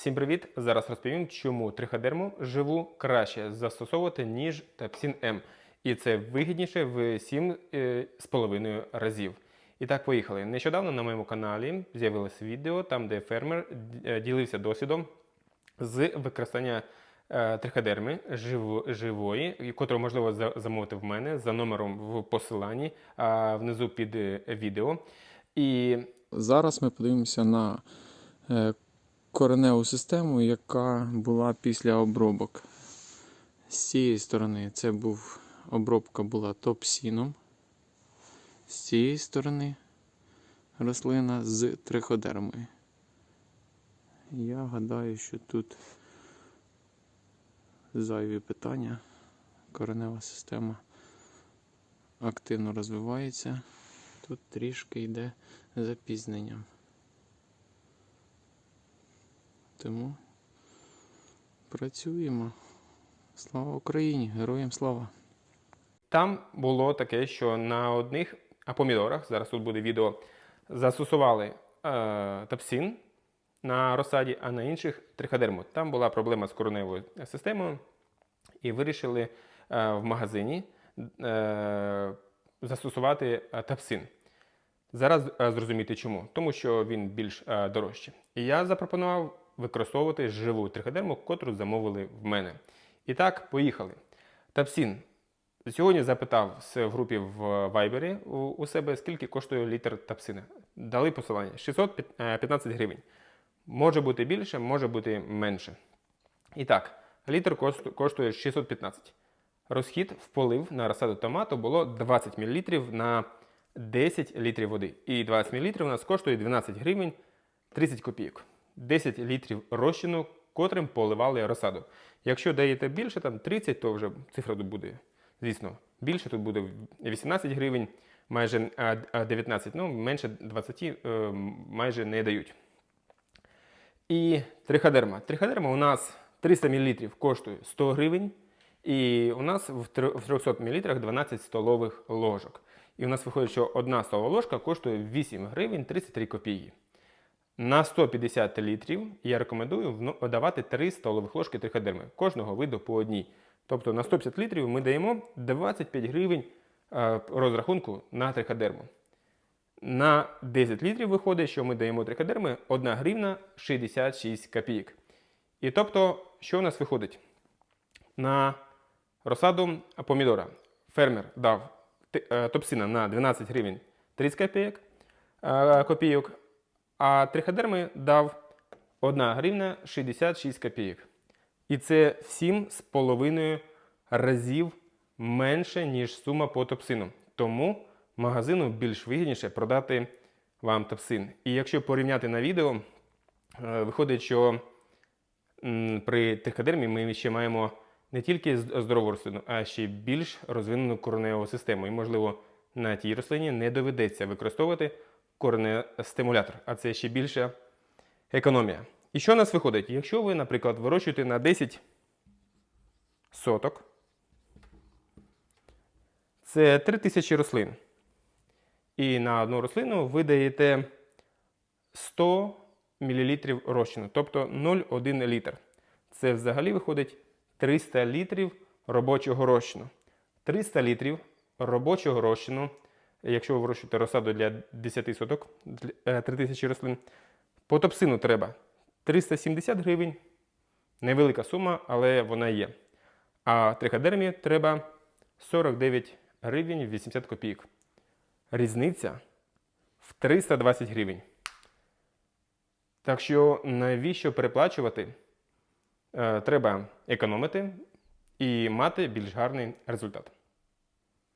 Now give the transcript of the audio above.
Всім привіт! Зараз розповім, чому триходерму живу краще застосовувати, ніж Тепсін М. І це вигідніше в 7,5 разів. І так, поїхали. Нещодавно на моєму каналі з'явилось відео, там, де фермер е, ділився досвідом з використання е, триходерми жив- живої, котру можливо замовити в мене за номером в посиланні внизу під е, відео. І Зараз ми подивимося на е, кореневу систему, яка була після обробок. З цієї сторони це був обробка була топсіном. З цієї сторони рослина з триходермою. Я гадаю, що тут зайві питання. Коренева система активно розвивається. Тут трішки йде запізненням. Тому працюємо. Слава Україні! Героям слава! Там було таке, що на одних помідорах, зараз тут буде відео, застосували е, тапсин на розсаді, а на інших триходерму. Там була проблема з кореневою системою, і вирішили е, в магазині е, застосувати е, тапсин. Зараз е, зрозуміти чому. Тому що він більш е, дорожчий. І я запропонував використовувати живу триходерму, котру замовили в мене. І так, поїхали. Тапсін. Сьогодні запитав в групі в Вайбері у, себе, скільки коштує літр тапсина. Дали посилання 615 гривень. Може бути більше, може бути менше. І так, літр коштує 615. Розхід в полив на розсаду томату було 20 мл на 10 літрів води. І 20 мл у нас коштує 12 гривень 30 копійок. 10 літрів розчину, котрим поливали розсаду. Якщо даєте більше, там 30, то вже цифра тут буде, звісно, більше. Тут буде 18 гривень, майже а, а, 19, ну менше 20 е, майже не дають. І триходерма. Триходерма у нас 300 мл коштує 100 гривень. І у нас в 300 мл 12 столових ложок. І у нас виходить, що одна столова ложка коштує 8 гривень 33 копійки. На 150 літрів я рекомендую давати 3 столових ложки триходерми, кожного виду по одній. Тобто на 150 літрів ми даємо 25 гривень е, розрахунку на триходерму. На 10 літрів виходить, що ми даємо триходерми 1 гривна 66 копійок. І тобто, що у нас виходить? На розсаду помідора фермер дав е, топсина на 12 гривень 30 копійок, е, копійок, а триходерми дав 1 гривна 66 копійок. І це в 7,5 разів менше, ніж сума по топсину. Тому магазину більш вигідніше продати вам топсин. І якщо порівняти на відео, е, виходить, що при триходермі ми ще маємо не тільки здорову рослину, а ще більш розвинену кореневу систему. І, можливо, на тій рослині не доведеться використовувати коренестимулятор, а це ще більша економія. І що у нас виходить? Якщо ви, наприклад, вирощуєте на 10 соток, це 3000 рослин. І на одну рослину ви даєте 100 мл розчину, тобто 0,1 літр. Це взагалі виходить 300 літрів робочого розчину. 300 літрів робочого розчину, якщо ви вирощуєте розсаду для 10 соток, для- е, 3000 рослин, по топсину треба 370 гривень. Невелика сума, але вона є. А триходермі треба 49 гривень 80 копійок. Різниця в 320 гривень. Так що навіщо переплачувати? Е, треба економити і мати більш гарний результат.